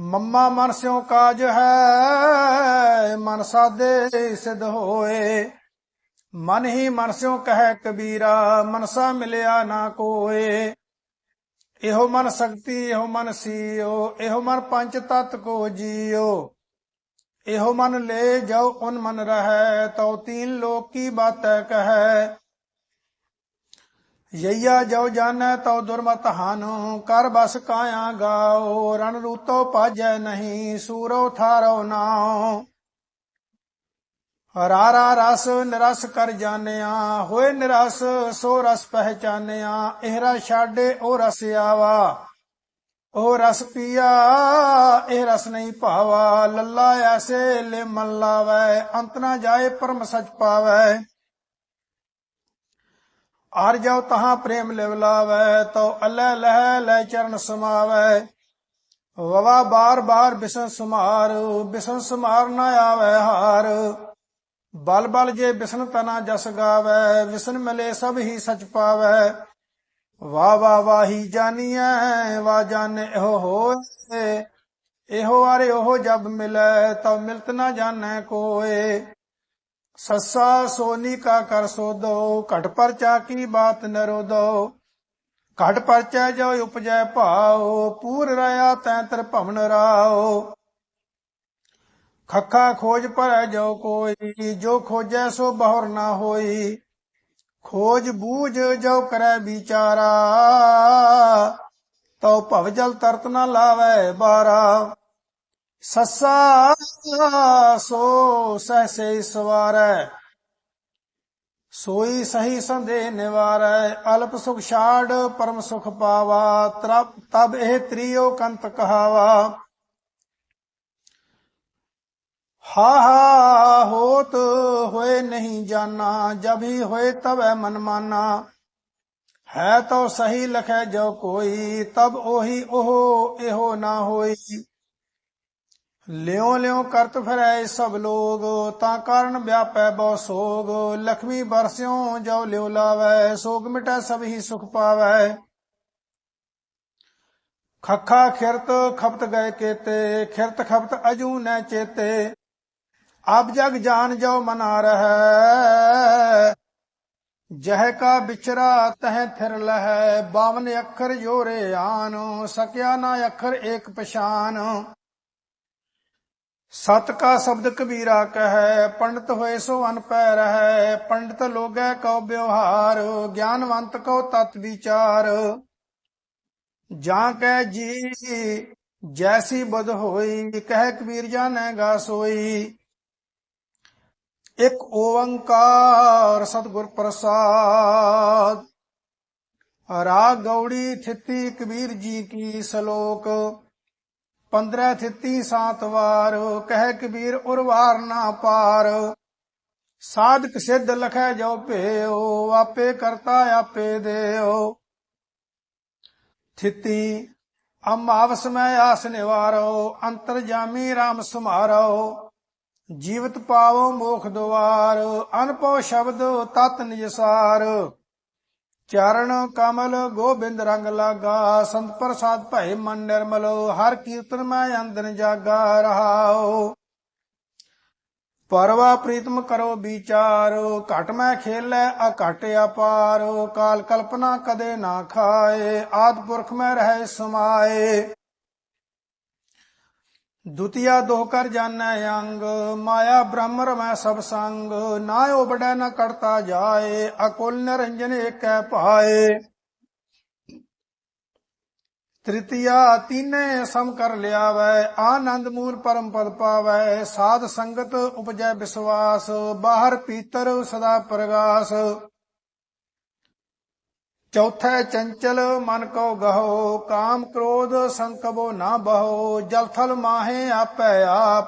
ਮੰਮਾ ਮਨ ਸਿਉ ਕਾਜ ਹੈ, ਮਨ ਸਾਦੇ ਸਿਧ ਹੋਏ। ਮਨ ਹੀ ਮਨ ਸਿਉ ਕਹੈ ਕਬੀਰਾ, ਮਨਸਾ ਮਿਲਿਆ ਨਾ ਕੋਏ। ਇਹੋ ਮਨ ਸਕਤੀ, ਇਹੋ ਮਨ ਸੀਓ, ਇਹੋ ਮਨ ਪੰਜ ਤਤ ਕੋ ਜੀਓ। ਇਹੋ ਮਨ ਲੈ ਜਾਓ, ਉਨ ਮਨ ਰਹੈ, ਤਉ ਤੀਨ ਲੋਕ ਕੀ ਬਾਤੈ ਕਹੈ। ਯਈਆ ਜੋ ਜਾਣੈ ਤਉ ਦੁਰਮਤ ਹਾਨੁ, ਕਰ ਬਸ ਕਾਇਆ ਗਾਓ, ਰਣ ਰੂਤੋ ਪਾਜੈ ਨਹੀਂ, ਸੂਰੋ ਥਾਰੋ ਨਾਉ। ਰਾਰਾ ਰਸ, ਨਿਰਸ ਕਰ ਜਾਣਿਆ, ਹੋਏ ਨਿਰਸ, ਸੋ ਰਸ ਪਹਿਚਾਨਿਆ, ਇਹਰਾ ਛਾੜੇ ਉਹ ਰਸ ਆਵਾ। ਉਹ ਰਸ ਪੀਆ, ਇਹ ਰਸ ਨਹੀਂ ਭਾਵਾ, ਲੱਲਾ ਐਸੇ ਲੈ ਮਨ ਲਾਵੈ, ਅੰਤ ਨਾ ਜਾਏ ਪਰਮ ਸਚ ਪਾਵੈ। ਆਰ ਜਾਉ ਤਹਾਂ ਪ੍ਰੇਮ ਲਿਵ ਲਾਵੈ ਤਉ ਅਲੈ ਲਹਿ ਲੈ ਚਰਨ ਸਮਾਵੈ। ਵਵਾ ਬਾਰ ਬਾਰ ਬਿਸਨ ਸਮਾਰ ਬਿਸਨ ਸਮਾਰ ਨਾ ਆਵੈ ਹਾਰ। ਬਲ ਬਲ ਜੇ ਬਿਸਨ ਤਨਾ ਜਸ ਗਾਵੈ, ਵਿਸਨ ਮਿਲੇ ਸਭ ਹੀ ਸਚ ਪਾਵੈ। ਵਾ ਵਾ ਵਾਹੀ ਜਾਨੀਐ ਵਾ ਜਾਣੇ ਇਹੋ ਹੋਏ। ਇਹੋ ਆਰੇ ਉਹ ਜਬ ਮਿਲੈ ਤਬ ਮਿਲਤ ਨਾ ਜਾਣੈ ਕੋਏ। ਸੱਸਾ ਸੋਨੀ ਕਾ ਕਰ ਸੋਦੋ ਘਟ ਪਰਚਾ ਕੀ ਬਾਤ ਨਰੋਦੋ ਘਟ ਪਰਚੈ ਜੋ ਉਪਜੈ ਭਾਉ, ਪੂਰ ਰਿਆ ਤੈ ਤਰ ਭਵਨ ਰਾਓ ਖੱਖਾ ਖੋਜ ਭਰੈ ਜੋ ਕੋਈ, ਜੋ ਖੋਜੈ ਸੋ ਬਹੁਰ ਨਾ ਹੋਈ। ਖੋਜ ਬੂਝ ਜੋ ਕਰੈ ਵਿਚਾਰਾ, ਤਉ ਭਵ ਜਲ ਤਰਤ ਨਾ ਲਾਵੈ ਬਾਰਾ। ਸੱਸਾ, ਸੋ ਸਹਸੇ ਸਵਾਰੈ। ਸੋਈ ਸਹੀ ਸੰਦੇ ਨਿਵਾਰੈ, ਅਲਪ ਸੁਖ ਛਾੜ ਪਰਮ ਸੁਖ ਪਾਵਾ ਤਰਪ ਤਬ ਇਹ ਤ੍ਰਿਯੋ ਕੰਤ ਕਹਾਵਾ। ਹਾ ਹਾ, ਹੋਤ ਹੋਏ ਨਹੀਂ ਜਾਣਾ ਜਬ ਹੀ ਹੋਏ ਤਬੈ ਮਨਮਾਨਾ ਹੈ ਤੋ ਸਹੀ ਲਖੈ ਜੋ ਕੋਈ, ਤਬ ਉਹੀ ਉਹ ਇਹੋ ਨਾ ਹੋਈ। ਲਿਓ ਲਿਓ ਕਰਤ ਫਿਰੈ ਸਭ ਲੋਗ, ਤਾਂ ਕਾਰਨ ਵਿਆਪੈ ਬਹੁ ਸੋਗ। ਲਖਮੀ ਬਰਸਿਓ ਜੋ ਲਿਓ ਲਾਵੈ, ਸੋਗ ਮਿਟੈ ਸਭ ਹੀ ਸੁਖ ਪਾਵੈ। ਖੱਖਾ ਖਿਰਤ ਖਪਤ ਗਏ ਕੇਤੇ, ਖਿਰਤ ਖਪਤ ਅਜੂ ਨੈ ਚੇਤੇ। ਆਪ ਜਗ ਜਾਨ ਜੋ ਮਨਾ ਰਹੈ ਜਹ ਕਾ ਵਿਚਰਾ ਤਹ ਥਿਰ ਲਹੈ। 52 ਅੱਖਰ ਜੋਰੇ ਆਨ, ਸਕਿਆ ਨਾ ਅੱਖਰ ਏਕ ਪਛਾਨ। ਸਤ ਕਾ ਸ਼ਬਦ ਕਬੀਰਾ ਕਹੈ, ਪੰਡਤ ਹੋਏ ਸੋ ਅਨਪੈ ਰਹੈ। ਪੰਡਤ ਲੋਗੈ ਕਉ ਬਿਵਹਾਰ ਗਿਆਨਵੰਤ ਕਉ ਤਤ ਵਿਚਾਰ। ਜਾਂ ਕੈ ਜੀ, ਜੈਸੀ ਬਦ ਹੋਈ, ਕਹਿ ਕਬੀਰ ਜਾਣੈਗਾ ਸੋਈ। ਇਕ ਓੰਕਾਰ ਸਤਿਗੁਰ ਪ੍ਰਸਾਦ। ਰਾਗ ਗੌੜੀ ਥਿਤੀ ਕਬੀਰ ਜੀ ਕੀ ਸ਼ਲੋਕ। 15 ਥਿੱਤੀ ਸਾਤ ਵਾਰ, ਕਹਿ ਕਬੀਰ ਉਰਵਾਰ ਨਾ ਪਾਰ। ਸਾਧਕ ਸਿੱਧ ਲਖੈ ਜੋ ਭੇਓ ਆਪੇ ਕਰਤਾ ਆਪੇ ਦੇਓ ਥਿੱਤੀ ਅਮਾਵਸ ਮੈਂ ਆਸ ਨਿਵਾਰੋ, ਅੰਤਰ ਜਾਮੀ RAM ਸੁਮਾਰੋ। ਜੀਵਤ ਪਾਵੋ ਮੋਖ ਦੁਆਰ, ਅਨਪੋ ਸ਼ਬਦ ਤਤ ਨਿਜਸਾਰ ਚਰਨ ਕਮਲ ਗੋਬਿੰਦ ਰੰਗ ਲਾਗਾ, ਸੰਤ ਪ੍ਰਸਾਦ ਭਏ ਮਨ ਨਿਰਮਲ, ਹਰ ਕੀਰਤਨ ਮੈਂ ਅੰਦਰ ਜਾਗਾ ਰਹਾਓ ਪਰਵਾ ਪ੍ਰੀਤਮ ਕਰੋ ਵਿਚਾਰ, ਘਟ ਮੈਂ ਖੇਲੇ ਅਕਟ ਅਪਾਰ, ਕਾਲ ਕਲਪਨਾ ਕਦੇ ਨਾ ਖਾਏ, ਆਦ ਪੁਰਖ ਮੈਂ ਰਹੇ ਸਮਾਏ। ਦੁਤੀਆ ਦੋਹ ਕਰ ਜਾਣੈ ਅੰਗ, ਮਾਇਆ ਬ੍ਰਹਮ ਰਮੈ ਸਭ ਸੰਗ। ਨਾ ਉਬੜੈ ਨ ਕਰਤਾ ਜਾਏ, ਅਕੁਲ ਨਿਰੰਜਨ ਏਕੈ ਭਾਏ ਤ੍ਰਿਤੀਆ ਤੀਨੇ ਸਮ ਕਰ ਲਿਆਵੈ, ਆਨੰਦ ਮੂਲ ਪਰਮ ਪਦ ਪਾਵੈ। ਸਾਧ ਸੰਗਤ ਉਪਜੈ ਵਿਸਵਾਸ ਬਾਹਰ ਪੀਤਰ ਸਦਾ ਪ੍ਰਗਾਸ। ਚੌਥੈ ਚੰਚਲ ਮਨ ਕੋ ਗਹੋ, ਕਾਮ ਕ੍ਰੋਧ ਸੰਕਬੋ ਨਾ ਬਹੋ, ਜਲ ਥਲ ਮਾਹੇ ਆਪੈ ਆਪ।